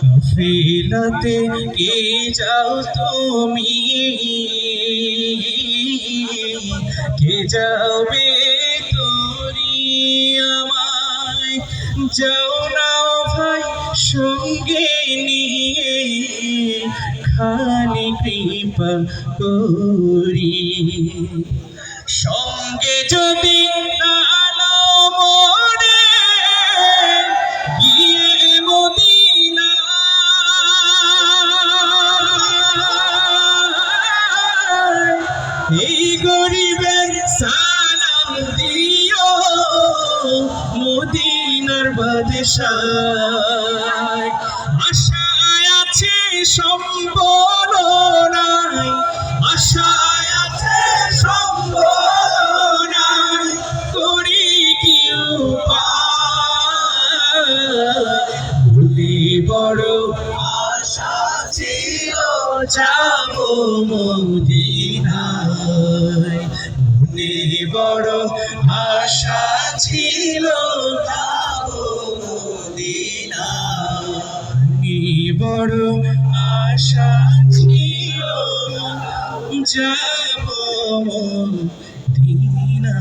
কাফিলাতে কে যাও তুমি? কে যাবে তোরি আমায়? যাও না ভাই সঙ্গে নিয়ে খালি কৃপা করি। সঙ্গে যদি নালো এই গরিবের সালাম দিও মদিনার বাদশাহ আশায় আছে সম্বল নাই আশায় আছে সম্বল নাই করি কি উপায়? বড় যাব মদিনায়। মনে বড় আশা ছিল বড় আশা ছিল যাব দিনা